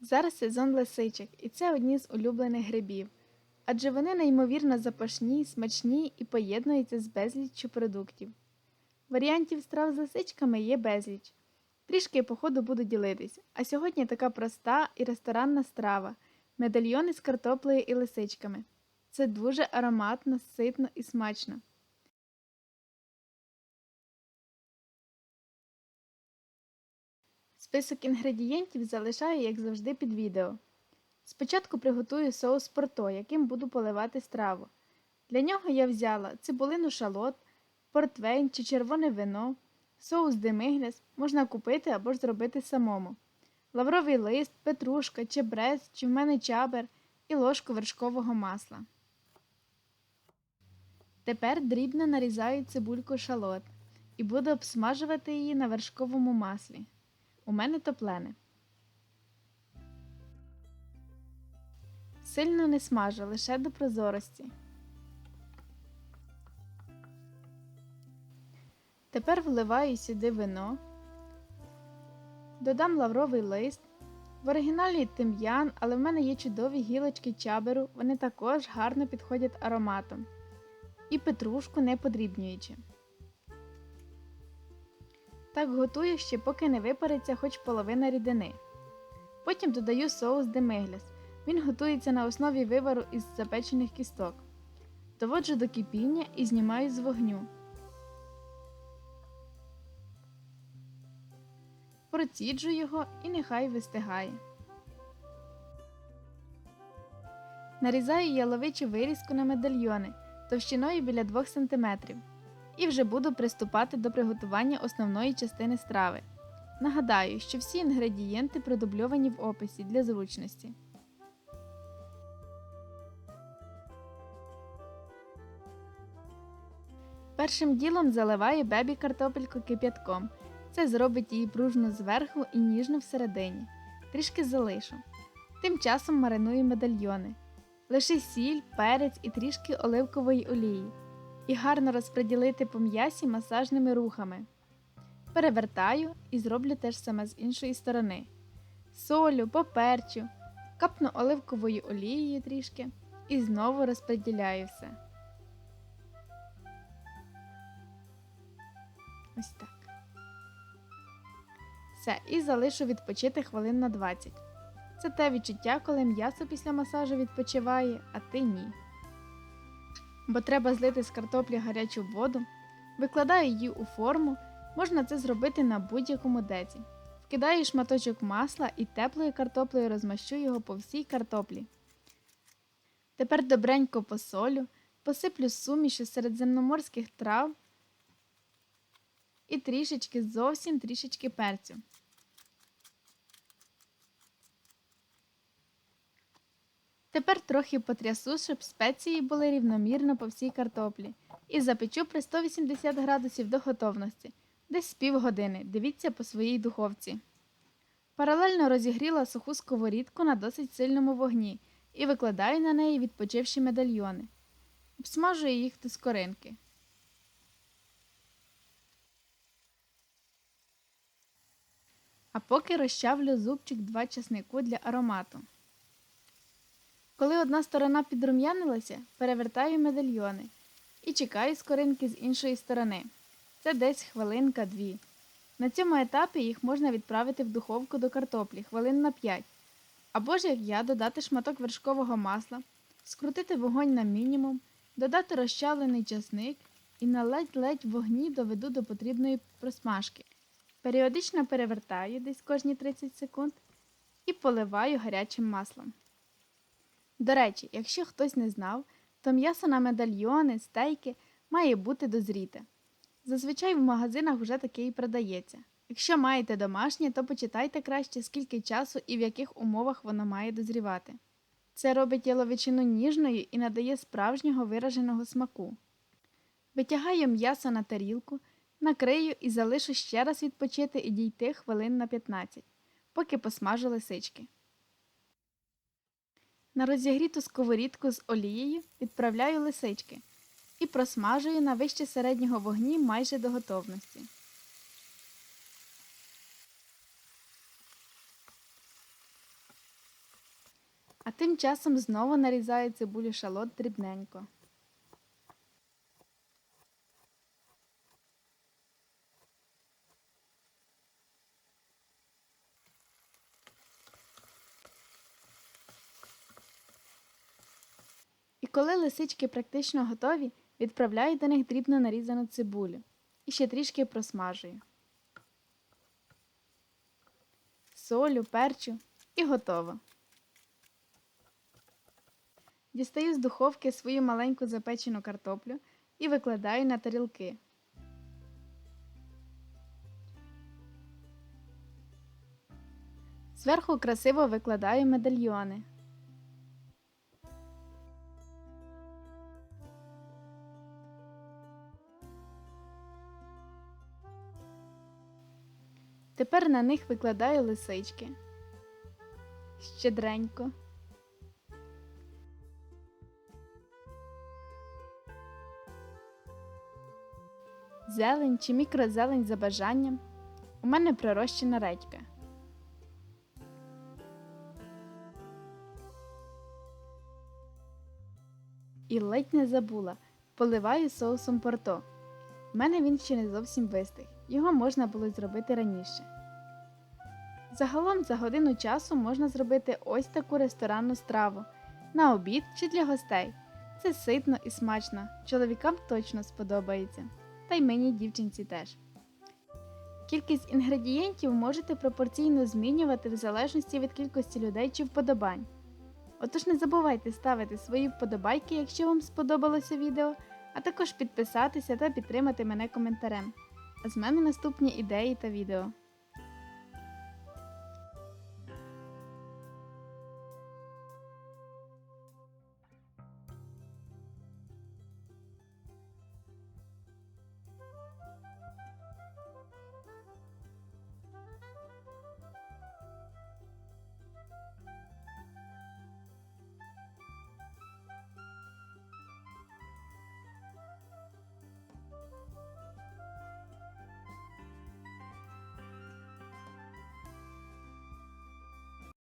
Зараз сезон лисичок, і це одні з улюблених грибів. Адже вони неймовірно запашні, смачні і поєднуються з безліччю продуктів. Варіантів страв з лисичками є безліч. Трішки по ходу буду ділитись, а сьогодні така проста і ресторанна страва медальйони з картоплею і лисичками. Це дуже ароматно, ситно і смачно. Список інгредієнтів залишаю, як завжди, під відео. Спочатку приготую соус порто, яким буду поливати страву. Для нього я взяла цибулину шалот, портвейн чи червоне вино, соус демигляс можна купити або ж зробити самому, лавровий лист, петрушка, чебрець чи в мене чабер і ложку вершкового масла. Тепер дрібно нарізаю цибульку шалот і буду обсмажувати її на вершковому маслі. У мене топлене. Сильно не смажу, лише до прозорості. Тепер вливаю сюди вино, додам лавровий лист. В оригіналі тим'ян, але в мене є чудові гілочки чаберу, вони також гарно підходять ароматом. І петрушку не подрібнюючи. Так готую ще поки не випариться хоч половина рідини. Потім додаю соус демигляс. Він готується на основі вивару із запечених кісток. Доводжу до кипіння і знімаю з вогню. Проціджу його і нехай вистигає. Нарізаю яловичу вирізку на медальйони товщиною біля 2 см. І вже буду приступати до приготування основної частини страви. Нагадаю, що всі інгредієнти продубльовані в описі для зручності. Першим ділом заливаю бебі картопельку кип'ятком. Це зробить її пружну зверху і ніжну всередині. Трішки залишу. Тим часом мариную медальйони. Лише сіль, перець і трішки оливкової олії. І гарно розподілити по м'ясі масажними рухами. Перевертаю і зроблю те ж саме з іншої сторони. Солю, поперчу, капну оливковою олією трішки і знову розподіляю все. Ось так. Все, і залишу відпочити хвилин на 20. Це те відчуття, коли м'ясо після масажу відпочиває, а ти ні. Бо треба злити з картоплі гарячу воду, викладаю її у форму, можна це зробити на будь-якому деці. Вкидаю шматочок масла і теплою картоплею розмащу його по всій картоплі. Тепер добренько посолю, посиплю сумішю середземноморських трав і трішечки зовсім трішечки перцю. Тепер трохи потрясу, щоб спеції були рівномірно по всій картоплі. І запечу при 180 градусів до готовності, десь з півгодини. Дивіться по своїй духовці. Паралельно розігріла суху сковорідку на досить сильному вогні і викладаю на неї відпочивші медальйони. Обсмажую їх до скоринки. А поки розчавлю зубчик два часнику для аромату. Коли одна сторона підрум'янилася, перевертаю медальйони і чекаю скоринки з іншої сторони. Це десь хвилинка-дві. На цьому етапі їх можна відправити в духовку до картоплі хвилин на 5. Або ж, як я, додати шматок вершкового масла, скрутити вогонь на мінімум, додати розчавлений часник і на ледь-ледь вогні доведу до потрібної просмажки. Періодично перевертаю десь кожні 30 секунд і поливаю гарячим маслом. До речі, якщо хтось не знав, то м'ясо на медальйони, стейки має бути дозріте. Зазвичай в магазинах вже таке і продається. Якщо маєте домашнє, то почитайте краще, скільки часу і в яких умовах воно має дозрівати. Це робить яловичину ніжною і надає справжнього вираженого смаку. Витягаю м'ясо на тарілку, накрию і залишу ще раз відпочити і дійти хвилин на 15, поки посмажу лисички. На розігріту сковорідку з олією відправляю лисички і просмажую на вище середнього вогні майже до готовності. А тим часом знову нарізаю цибулю шалот дрібненько. Коли лисички практично готові, відправляю до них дрібно нарізану цибулю і ще трішки просмажую. Солю, перчу і готово. Дістаю з духовки свою маленьку запечену картоплю і викладаю на тарілки. Зверху красиво викладаю медальйони. Тепер на них викладаю лисички. Щедренько. Зелень чи мікрозелень за бажанням. У мене пророщена редька. І ледь не забула. Поливаю соусом порто. У мене він ще не зовсім вистиг. Його можна було зробити раніше. Загалом за годину часу можна зробити ось таку ресторанну страву на обід чи для гостей. Це ситно і смачно, чоловікам точно сподобається, та й мені дівчинці теж. Кількість інгредієнтів можете пропорційно змінювати в залежності від кількості людей чи вподобань. Отож не забувайте ставити свої вподобайки, якщо вам сподобалося відео, а також підписатися та підтримати мене коментарем. З мене наступні ідеї та відео.